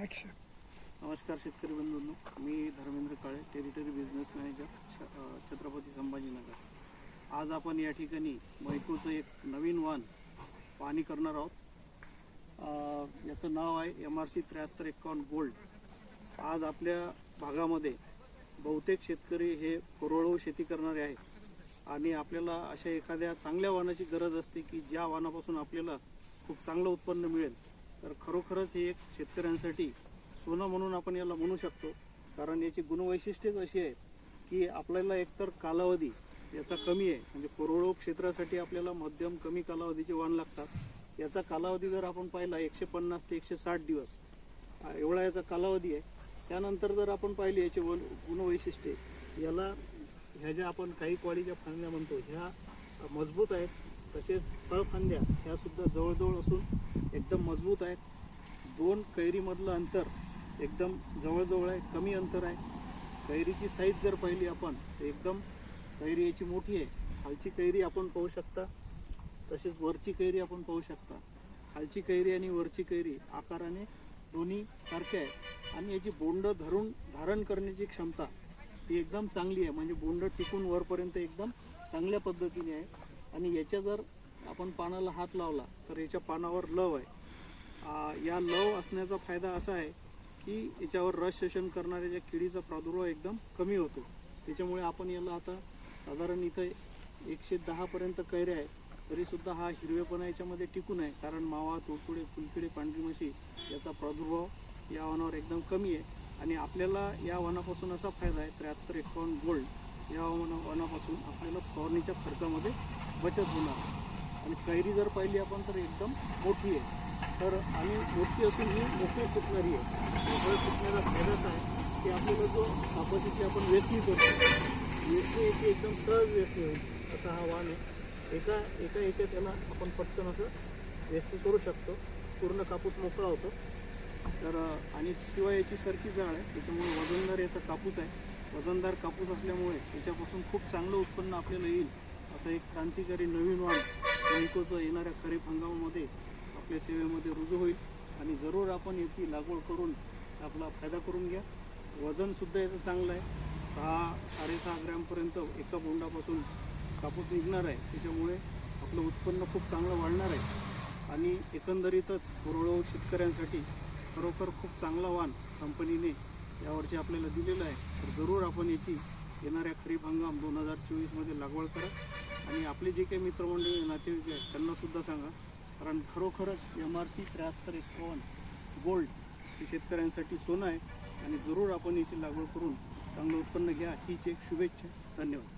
Action नमस्कार शेतकरी बंधूंनो. मी Dharmendra Kale territory business manager छ छत्रपती संभाजीनगर. आज आपण या ठिकाणी मैकोचं एक नवीन वाण पाणी करणार आहोत. याचं नाव आहे एम आर सी त्र्याहत्तर एकावन्न गोल्ड. आज आपल्या भागामध्ये बहुतेक शेतकरी हे कोरडवाहू शेती करणारे आहेत. आणि आपल्याला अशा एखाद्या चांगल्या वाहनाची गरज असते की ज्या वाहनापासून आपल्याला खूप चांगलं उत्पन्न मिळेल. तर खरोखरच हे एक शेतकऱ्यांसाठी सोनं म्हणून आपण याला म्हणू शकतो. कारण याची गुणवैशिष्ट्यच अशी आहे की आपल्याला एकतर कालावधी याचा कमी आहे. म्हणजे कोरोडो क्षेत्रासाठी आपल्याला मध्यम कमी कालावधीचे वाण लागतात. याचा कालावधी जर आपण पाहिला एकशे पन्नास ते एकशे साठ दिवस एवढा याचा कालावधी आहे. त्यानंतर जर आपण पाहिले याचे वन गुणवैशिष्ट्ये याला ह्या ज्या आपण काही क्वालिटीच्या फांद्या म्हणतो ह्या मजबूत आहेत. तसेच फळफांद्या ह्या सुद्धा जवळजवळ असून एक मजबूत आहेत दोन कैरीमधलं अंतर एकदम जवळजवळ आहे कमी अंतर आहे. कैरीची साईज जर पाहिली आपण तर एकदम कैरी याची मोठी आहे. खालची कैरी आपण पाहू शकता. तसेच वरची कैरी आपण पाहू शकता. खालची कैरी आणि वरची कैरी आकाराने दोन्ही सारखे आहे आणि याची बोंड धरून धारण करण्याची क्षमता ती एकदम चांगली आहे. म्हणजे बोंड टिकून वरपर्यंत एकदम चांगल्या पद्धतीने आहे. आणि याच्या जर आपण पानाला हात लावला तर याच्या पानावर लव आहे. या लव असण्याचा फायदा असा आहे की याच्यावर रस शोषण करणाऱ्या ज्या किडीचा प्रादुर्भाव एकदम कमी होतो. त्याच्यामुळे आपण याला आता साधारण इथं एकशे दहापर्यंत कैऱ्या आहे तरीसुद्धा हा हिरवेपणा याच्यामध्ये टिकून आहे. कारण मावा तुडतुडे फुलकिडे पांढरी म्हशी याचा प्रादुर्भाव या वनावर एकदम कमी आहे. आणि आपल्याला या वनापासून असा फायदा आहे त्र्याहत्तर एकावन्न गोल्ड या वना वनापासून आपल्याला फवारणीच्या खर्चामध्ये बचत होणार. आणि कैरी जर पाहिली आपण तर एकदम मोठी आहे. तर आणि मोठी असून ही मोकळी सुटणारी आहे. मोकळी सुटण्याचा फायदाच आहे. की आपल्याला जो कापसाची आपण वेचणी करतो वेचणी एक एकदम सहज वेचणी होईल असा हा वाण आहे. एका एका एका त्याला आपण पटकन असं वेचणी करू शकतो. पूर्ण कापूस मोकळा होतो. तर आणि शिवाय याची सरकी जाळ आहे. त्याच्यामुळे वजनदार याचा कापूस आहे. वजनदार कापूस असल्यामुळे याच्यापासून खूप चांगलं उत्पन्न आपल्याला येईल असं एक क्रांतिकारी नवीन वाण. बँकोचं येणाऱ्या खरीप हंगामामध्ये आपल्या सेवेमध्ये रुजू होईल आणि जरूर आपण याची लागवड करून आपला फायदा करून घ्या. वजनसुद्धा याचं चांगलं आहे. सहा साडेसहा ग्रॅमपर्यंत एका बोंडापासून कापूस निघणार आहे. त्याच्यामुळे आपलं उत्पन्न खूप चांगलं वाढणार आहे. आणि एकंदरीतच हळूहळू शेतकऱ्यांसाठी खरोखर खूप चांगला वाण कंपनीने यावर्षी आपल्याला दिलेलं आहे. तर जरूर आपण याची येणाऱ्या खरीप हंगाम दोन हजार चोवीसमध्ये लागवड करा. आणि आपले जे काही मित्रमंडळी नातेवाईक आहेत त्यांनासुद्धा सांगा. कारण खरोखरच एम आर सी त्र्याहत्तर एकावन्न गोल्ड हे शेतकऱ्यांसाठी सोनं आहे. आणि जरूर आपण याची लागवड करून चांगलं उत्पन्न घ्या. हीच एक शुभेच्छा. धन्यवाद.